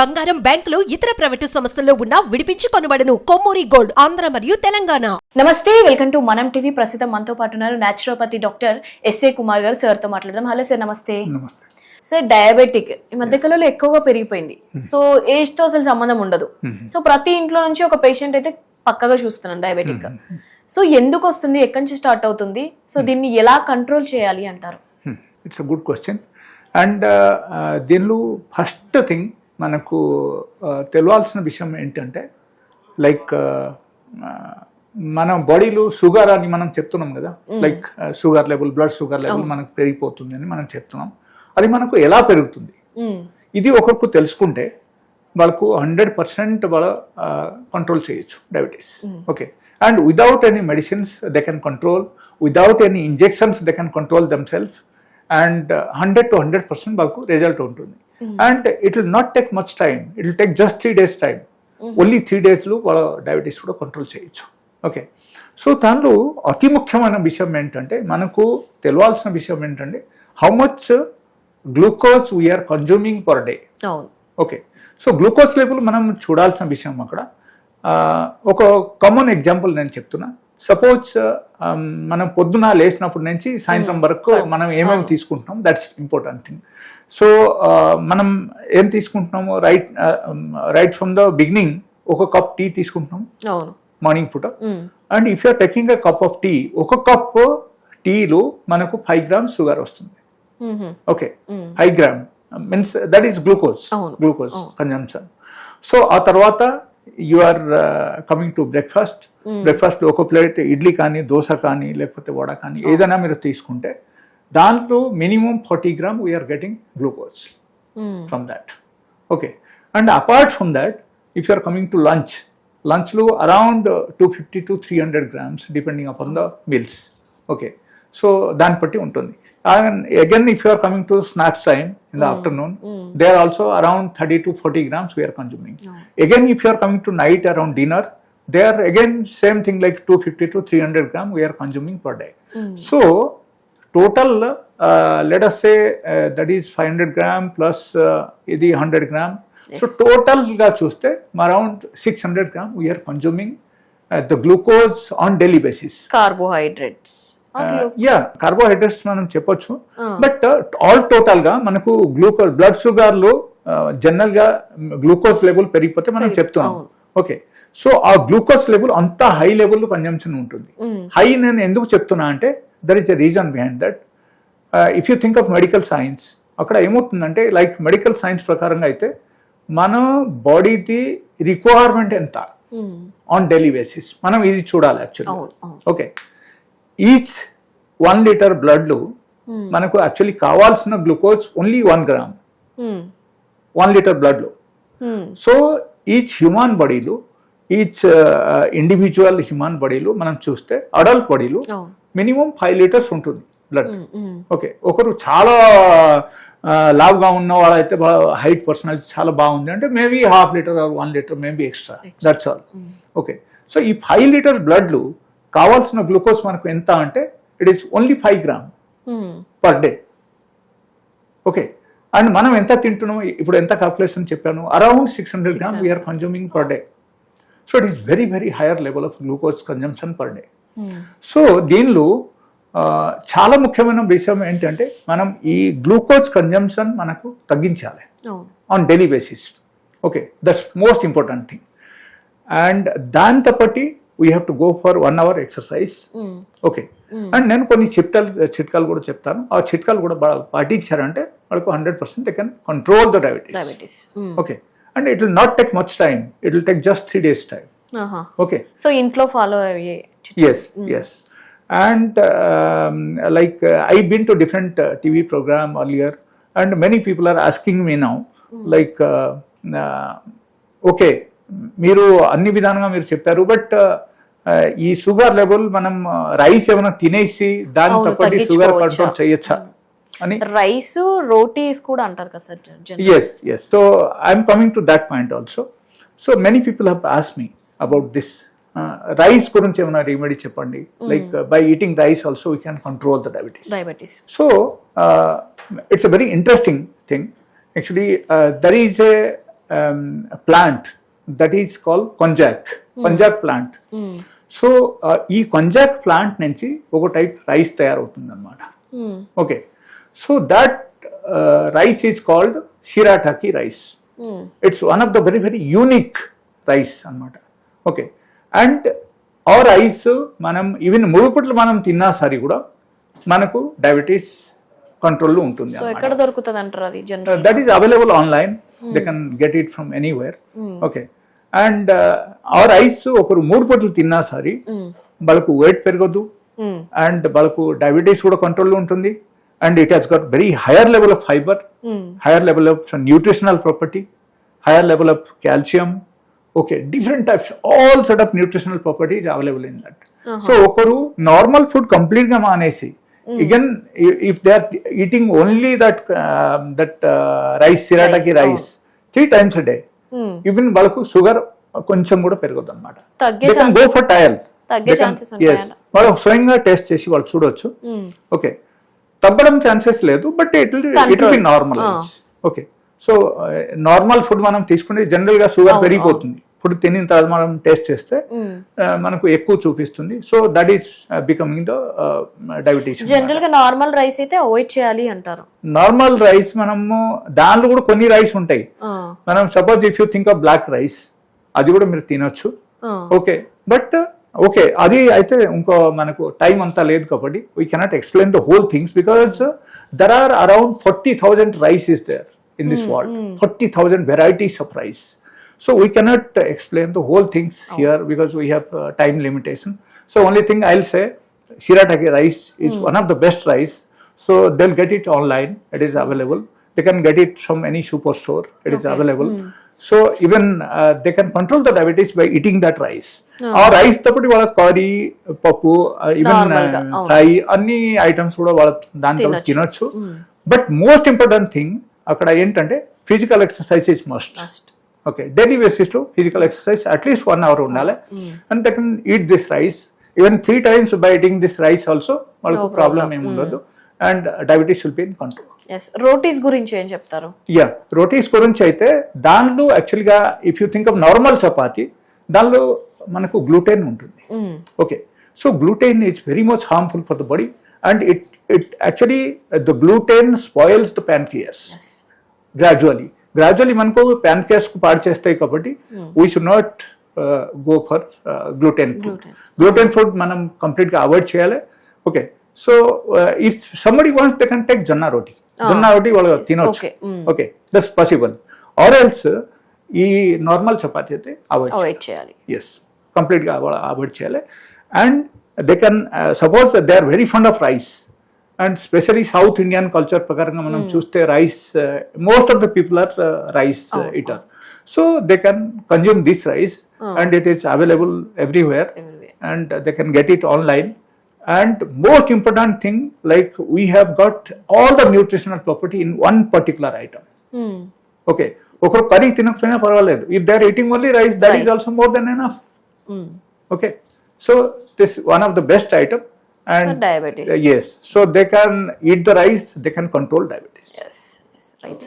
బంగారం బ్యాంకులు ఇతర ప్రైవేటు సంస్థల్లో ఉన్న విడిపించి కొనబడను. కొమ్మూరి గోల్డ్ ఆంధ్ర మరియు తెలంగాణ. నమస్తే వెల్కమ్ టు మనం టీవీ. ప్రస్తుతం మనతో పాటు ఉన్నారు naturopathy డాక్టర్ ఎస్ఏ కుమార్ గారు. సార్తో మాట్లాడదాం. హలో సార్ నమస్తే. నమస్తే. సార్ డయాబెటిక్ ఈ మధ్య కాలంలో ఎక్కువగా పెరిగిపోయింది. సో ఏజ్తో అసలు సంబంధం ఉండదు. సో ప్రతి ఇంట్లో నుంచి ఒక పేషెంట్ అయితే పక్కగా చూస్తున్నాను డయాబెటిక్ సో ఎందుకు వస్తుంది? ఎక్కడి నుంచి స్టార్ట్ అవుతుంది? సో దీన్ని ఎలా కంట్రోల్ చేయాలి అంటారు? ఇట్స్ గుడ్ క్వశ్చన్ అండ్ దీనిలో ఫస్ట్ థింగ్ మనకు తెలియాల్సిన విషయం ఏంటంటే లైక్ మన బాడీలో షుగర్ అని మనం చెప్తున్నాం కదా like sugar level blood sugar level మనకు పెరిగిపోతుంది అని మనం చెప్తున్నాం. అది మనకు ఎలా పెరుగుతుంది. ఇది ఒకరికి తెలుసుకుంటే వాళ్ళకు హండ్రెడ్ పర్సెంట్ వాళ్ళ కంట్రోల్ చేయొచ్చు diabetes. Okay. And without any medicines they can control. Without any injections they can control them self and hundred to hundred percent వాళ్ళకు రిజల్ట్ ఉంటుంది. And it will not take much time it will take just three days time only three డేస్లో వాళ్ళ diabetes కూడా control చేయొచ్చు. Okay so దానిలో అతి ముఖ్యమైన విషయం ఏంటంటే మనకు తెలియాల్సిన విషయం ఏంటంటే how much glucose we're consuming per day okay so glucose level మనం చూడాల్సిన విషయం అక్కడ. ఒక కామన్ ఎగ్జాంపుల్ నేను చెప్తున్నా. సపోజ్ మనం పొద్దున లేచినప్పటి నుంచి సాయంత్రం వరకు మనం ఏమేమి తీసుకుంటున్నాం దట్స్ ఇంపార్టెంట్ థింగ్ సో మనం ఏం తీసుకుంటున్నాము right right from the beginning ఒక కప్ టీ తీసుకుంటున్నాం. మార్నింగ్ పూట. And if you're taking a cup of tea ఒక కప్ టీలో మనకు ఫైవ్ గ్రామ్స్ షుగర్ వస్తుంది. Okay. High gram. Means that is glucose. Glucose consumption. So ఆ తర్వాత you are coming to breakfast. Breakfast ఒక plate idli కానీ దోశ కానీ లేకపోతే వడ కానీ ఏదైనా మీరు తీసుకుంటే దాంట్లో minimum forty gram we're getting glucose hmm. From that okay and apart from that if you are coming to lunch లంచ్లో around two fifty to three hundred grams depending upon the meals okay so దాన్ని బట్టి ఉంటుంది. And again if you are coming to snacks time in the afternoon they are also around thirty to forty grams we're consuming again if you are coming to night around dinner they are again same thing like two fifty to three hundred gram we're consuming per day so total let us say that is five hundred gram plus ఇది hundred gram so టోటల్గా చూస్తే around six hundred gram we're consuming the glucose on daily basis carbohydrates yeah carbohydrates మనం చెప్పొచ్చు. But all టోటల్గా మనకు glucose blood షుగర్లో జనరల్గా glucose level పెరిగిపోతే మనం చెప్తున్నాం. ఓకే సో ఆ గ్లూకోజ్ లెవెల్ అంత హై లెవెల్ కన్జంప్షన్ ఉంటుంది. హై నేను ఎందుకు చెప్తున్నా అంటే there is a reason behind that if you think of medical science అక్కడ ఏమవుతుందంటే లైక్ మెడికల్ సైన్స్ ప్రకారంగా అయితే మన బాడీది రిక్వైర్మెంట్ ఎంత? ఆన్ డైలీ బేసిస్ మనం ఇది చూడాలి actually okay each one litre బ్లడ్లో మనకు యాక్చువల్లీ కావాల్సిన glucose only one gram. One litre బ్లడ్లో. సో ఈచ్ హ్యూమన్ బాడీలో ఈచ్ ఇండివిజువల్ హ్యూమన్ బాడీలో మనం చూస్తే అడల్ట్ బాడీలో మినిమం ఫైవ్ లీటర్స్ ఉంటుంది బ్లడ్. ఓకే ఒకరు చాలా లావుగా ఉన్న వాళ్ళైతే హైట్ పర్సనాలిటీ చాలా బాగుంది. అంటే maybe half litre or one litre maybe extra that's all okay so ఈ ఫైవ్ లీటర్ బ్లడ్లు కావాల్సిన గ్లూకోజ్ మనకు ఎంత అంటే it is only five gram. Per day okay and మనం ఎంత తింటున్నాం ఇప్పుడు ఎంత కాల్కులేషన్ చెప్పాను around six hundred gram we're consuming per day so it is very very higher level of glucose consumption per day. So దీనిలో చాలా ముఖ్యమైన విషయం ఏంటంటే మనం ఈ గ్లూకోజ్ కన్జంప్షన్ మనకు తగ్గించాలి. On daily basis okay that's most important thing and దాంతో పట్టి we have to go for one hour exercise. Okay and నేను కొన్ని చిట్కాలు చిట్కాలు కూడా చెప్తాను. ఆ చిట్కాలు కూడా బాగా పాటించారంటే వాళ్ళకు hundred percent they can control the diabetes. Okay and it will not take much time it will take just three days time. Okay so ఇంట్లో ఫాలో అయ్యే yes yes and um, like uh, i've been to different uh, tv program earlier and many people are asking me now like uh, uh, okay మీరు అన్ని విధానంగా మీరు చెప్పారు but ఈ sugar level మనం rice ఏమైనా తినేసి దాని అవును, తప్పటి షుగర్? కంట్రోల్ చేయొచ్చా అని రైస్ రోటీస్ కూడా అంటారు కదా sir yes so i'm coming to that point also so many people have asked me about this rice గురించి ఏమైనా రెమెడీ చెప్పండి. Like by eating rice also we can control the diabetes diabetes so it's a very interesting thing actually there is a plant that is called konjac, konjac plant. So ఈ konjac plant నుంచి ఒక type rice తయారవుతుంది అనమాట okay so that rice is called shirataki rice it's one of the very very unique rice అన్నమాట. Okay and ఆ rice మనం even మురుగుపుట్లు మనం తిన్నా సరే కూడా మనకు డయాబెటీస్ కంట్రోల్లో ఉంటుంది సో ఎక్కడ దొరుకుతుంది అంటారు అది general that is available online they can get it from anywhere okay and ఆ రైస్ ఒకరు మూడు పూటలు తిన్నా సరే వాళ్ళకు వెయిట్ పెరగదు అండ్ వాళ్ళకు డయాబెటీస్ కూడా కంట్రోల్లో ఉంటుంది. And it has got very higher level of fibre higher level of nutritional property, higher level of calcium, okay, different types, all sort of nutritional properties available in that. So, ఒకరు normal food కంప్లీట్గా మానేసి again if they are eating only that that rice shirataki rice three times day even వాళ్ళకు sugar కొంచెం కూడా పెరగదు అనమాట go for ఉంటాయా? వాళ్ళు స్వయంగా టెస్ట్ చేసి వాళ్ళు చూడొచ్చు. ఓకే తగ్గడం ఛాన్సెస్ లేదు but it it be. Normal okay so normal food మనం తీసుకుంటే జనరల్గా షుగర్ పెరిగిపోతుంది. ఫుడ్ తినిన తర్వాత మనం టేస్ట్ చేస్తే మనకు ఎక్కువ చూపిస్తుంది. So that is becoming the diabetes జనరల్గా నార్మల్ రైస్ అయితే అవాయిడ్ చేయాలి అంటారు. నార్మల్ రైస్ మనము దానిలో కూడా కొన్ని రైస్ ఉంటాయి. మనం suppose if you think of black rice అది కూడా మీరు తినొచ్చు. ఓకే బట్ ఓకే అది అయితే ఇంకో మనకు టైం అంతా లేదు కాబట్టి we cannot explain the whole things because there are around forty thousand rice is there in this world forty thousand varieties of rice so we cannot explain the whole things here because we have time limitation so only thing I will say Shirataki rice is one of the best rice. So they'll get it online. It is available. They can get it from any superstore. It is available. So even uh, they can control the diabetes by eating that rice. ఆ rice తోటి వాళ్ళ curry పప్పు even. Fry అన్ని items కూడా వాళ్ళ దాంతో తినొచ్చు. But most important thing అక్కడ ఏంటంటే physical exercise is must Must. Okay daily బేసిస్లో physical exercise at least one hour ఉండాలి. And they can eat this rice even three times by eating this rice also వాళ్ళకు problem. ఏమి ఉండదు. And diabetes will be in control rotis గురించి ఏం చెప్తారు? Yeah rotis గురించి అయితే దానిలో యాక్చువల్గా if you think of normal chapati దానిలో మనకు గ్లూటెన్ ఉంటుంది. Okay so gluten is very much harmful for the body and it it actually the gluten spoils the pancreas Yes. Gradually gradually మనకు ప్యాన్కేస్కు పాడు చేస్తాయి కాబట్టి we should not go for gluten food Gluten. Gluten food మనం కంప్లీట్గా avoid చేయాలి okay so if somebody wants they can take జొన్న రోటీ. జొన్న రోటీ వాళ్ళు తినొచ్చు. Okay. Mm. Okay that's possible or else ఈ నార్మల్ చపాతి అయితే అవాయిడ్ అవాయిడ్ చేయాలి. ఎస్ కంప్లీట్గా అవాయిడ్ చేయాలి. And they can suppose they are very fond of rice and specially south Indian culture ప్రకారంగా మనం చూస్తే rice most of the people are rice eater so they can consume this rice and it is available everywhere Everywhere. and they can get it online. And most important thing, like we have got all the nutritional property in one particular item. Hmm. Okay. ఒకరు curry తినకపోయినా పర్వాలేదు if they are eating only rice that is Rice. Also more than enough hmm. Okay so this one of the best item and diabetes. yes, so they can eat the rice, they can control diabetes. Yes, yes right,